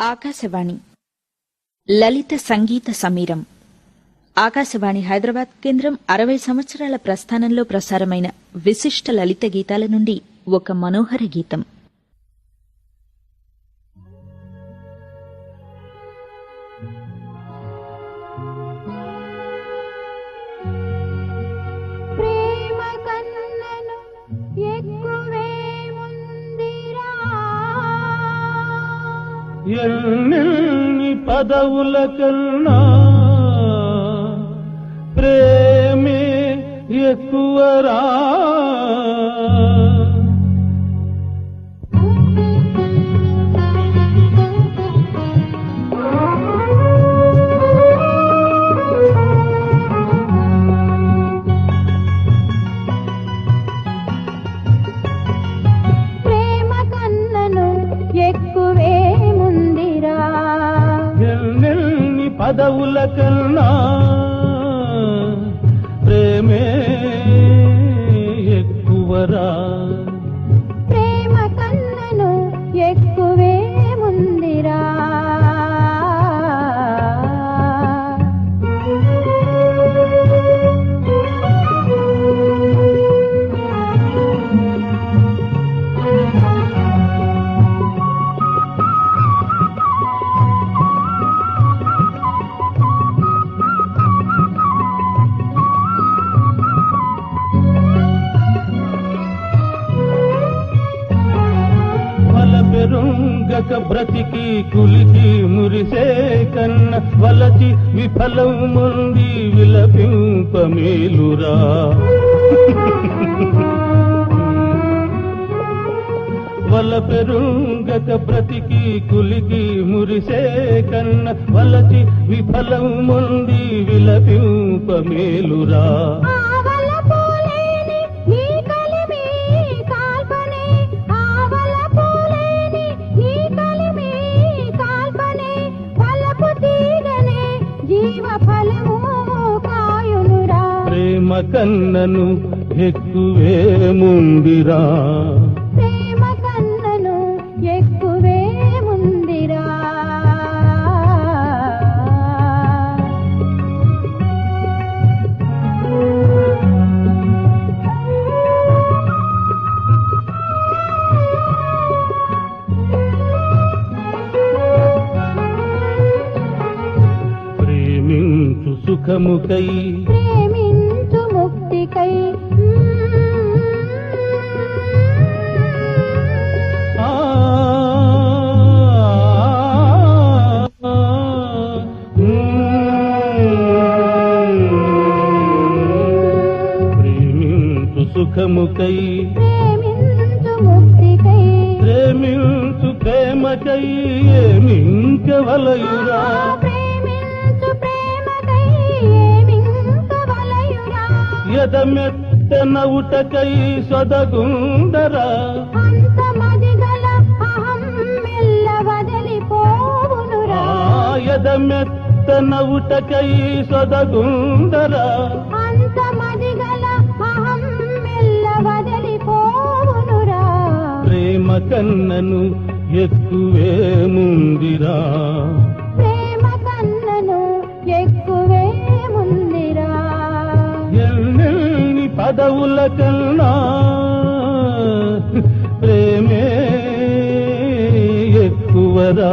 ఆకాశవాణి. లలిత సంగీత సమీరం. ఆకాశవాణి హైదరాబాద్ కేంద్రం అరవై సంవత్సరాల ప్రస్థానంలో ప్రసారమైన విశిష్ట లలిత గీతాల నుండి ఒక మనోహర గీతం. ప్రేమ ఎన్ని పదవుల కన్నా ప్రేమే ఎక్కువరా పదవుల కన్నా ప్రేమే ఎక్కువరా? వల బ్రతికి కులికి మురిసే కన్న వలచి విఫలం ముంది విలపింప మేలురా. వల పెరుంగక బ్రతికి కులికి మురిసే కన్న వలచి విఫలం ముంది విలపింప ప్రేమ కన్నను ఎక్కువే ముందిరా. ప్రేమ కన్నను ఎక్కువే ముందిరా. ప్రేమించు సుఖముకై ప్రేమించు సుఖముకై ప్రేమించు ప్రేమకై ఏమింక సొదగుందరా? అంత మదిగల అహం మెల్ల వదిలిపోవునురా. ప్రేమ కన్నను ఎక్కువే పదవుల కన్నా ప్రేమే ఎక్కువరా?